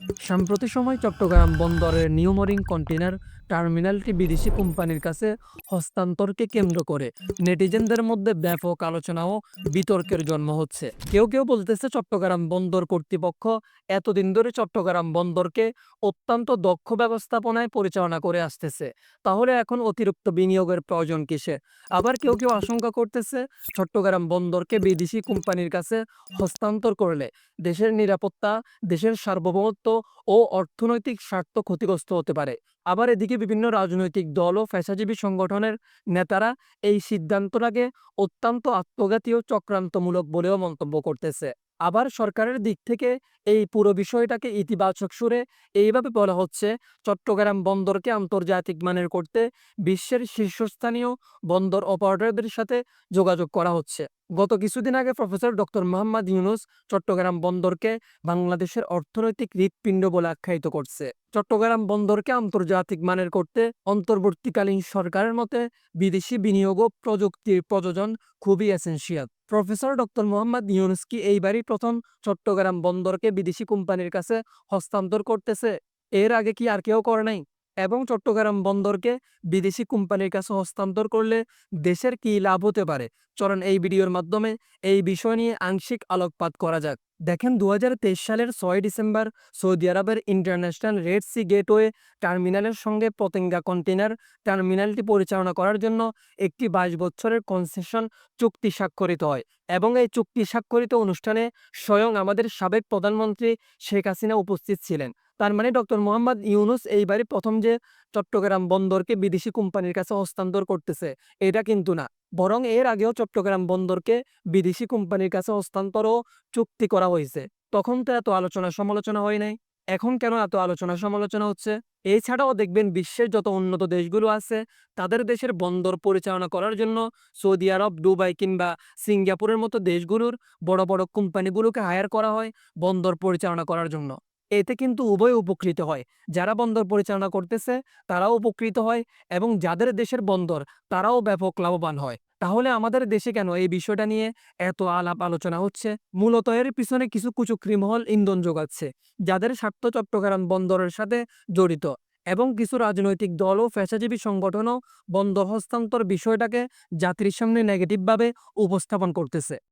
সাম্প্রতিক সময় চট্টগ্রাম বন্দরের নিউমরিং কন্টেনার টার্মিনালটি বিদেশি কোম্পানির কাছে হস্তান্তরকে কেন্দ্র করে। নেটিজেনদের মধ্যে ব্যাপক আলোচনা ও বিতর্কের জন্ম হচ্ছে। কেউ কেউ বলতেছে চট্টগ্রাম বন্দর কর্তৃপক্ষ এতদিন ধরে চট্টগ্রাম বন্দরকে অত্যন্ত দক্ষ ব্যবস্থাপনায় পরিচালনা করে আসতেছে। তাহলে এখন অতিরিক্ত বিনিয়োগের প্রয়োজন কিসে আবার কেউ কেউ আশঙ্কা করতেছে চট্টগ্রাম বন্দরকে বিদেশি কোম্পানির কাছে হস্তান্তর করলে দেশের নিরাপত্তা, দেশের সার্বভৌমত্ব ও অর্থনৈতিক স্বার্থ ক্ষতিগ্রস্ত হতে পারে। আবার এদিকে বিভিন্ন রাজনৈতিক দল ও পেশাজীবী সংগঠনের নেতারা এই সিদ্ধান্তটাকে অত্যন্ত আত্মঘাতী ও চক্রান্তমূলক বলেও মন্তব্য করতেছে। আবার সরকারের দিক থেকে এই পুরো বিষয়টাকে ইতিবাচক সুরে এইভাবে বলা হচ্ছে, চট্টগ্রাম বন্দরকে আন্তর্জাতিক মানের করতে বিশ্বের শীর্ষস্থানীয় বন্দর অপারেটরদের সাথে যোগাযোগ করা হচ্ছে। গত কিছুদিন আগে প্রফেসর ডক্টর মোহাম্মদ ইউনুস চট্টগ্রাম বন্দরকে বাংলাদেশের অর্থনৈতিক হৃৎপিণ্ড বলে আখ্যায়িত করছে। চট্টগ্রাম বন্দরকে আন্তর্জাতিক মানের করতে অন্তর্বর্তীকালীন সরকারের মতে বিদেশি বিনিয়োগ ও প্রযুক্তির প্রযোজন খুবই এসেনশিয়াল প্রফেসর ডক্টর মোহাম্মদ ইউনুসকি এইবারই প্রথম চট্টগ্রাম বন্দরকে বিদেশি কোম্পানির কাছে হস্তান্তর করতেছে। এর আগে কি আর কেউ করে নাই? এবং চট্টগ্রাম বন্দরকে বিদেশি কোম্পানির কাছে হস্তান্তর করলে দেশের কি লাভ হতে পারে? চরণ এই ভিডিওর মাধ্যমে এই বিষয় নিয়ে আংশিক আলোকপাত করা যাক। দেখেন, দুহাজার তেইশ সালের ছয় ডিসেম্বর সৌদি আরবের ইন্টারন্যাশনাল রেড সি গেটওয়ে টার্মিনালের সঙ্গে পতেঙ্গা কন্টেনার টার্মিনালটি পরিচালনা করার জন্য একটি বাইশ বছরের কনসেশন চুক্তি স্বাক্ষরিত হয় এবং এই চুক্তি স্বাক্ষরিত অনুষ্ঠানে স্বয়ং আমাদের সাবেক প্রধানমন্ত্রী শেখ হাসিনা উপস্থিত ছিলেন। তার মানে ডক্টর মোহাম্মদ ইউনুস এইবারই প্রথম যে চট্টগ্রাম বন্দরকে বিদেশি কোম্পানির কাছে হস্তান্তর করতেছে, এটা কিন্তু না। বরং এর আগেও চট্টগ্রাম বন্দরকে বিদেশি কোম্পানির কাছে হস্তান্তরও চুক্তি করা হয়েছে। তখন তো এত আলোচনা সমালোচনা হয় নাই। এখন কেন এত আলোচনা সমালোচনা হচ্ছে? এছাড়াও দেখবেন বিশ্বের যত উন্নত দেশগুলো আছে, তাদের দেশের বন্দর পরিচালনা করার জন্য সৌদি আরব, দুবাই কিংবা সিঙ্গাপুরের মতো দেশগুলোর বড় বড় কোম্পানিগুলোকে হায়ার করা হয় বন্দর পরিচালনা করার জন্য। এতে কিন্তু উভয় উপকৃত হয়। যারা বন্দর পরিচালনা করতেছে, তারাও উপকৃত হয় এবং যাদের দেশের বন্দর, তারাও ব্যাপক লাভবান হয়। তাহলে আমাদের দেশে কেন এই বিষয়টা নিয়ে এত আলাপ আলোচনা হচ্ছে? মূলত এর পিছনে কিছু কুচুকরি মহল ইন্ধন যোগাচ্ছে, যাদের স্বার্থ চট্টগ্রাম বন্দরের সাথে জড়িত এবং কিছু রাজনৈতিক দল ও পেশাজীবী সংগঠনও বন্দর হস্তান্তর বিষয়টাকে জাতির সামনে নেগেটিভভাবে উপস্থাপন করতেছে।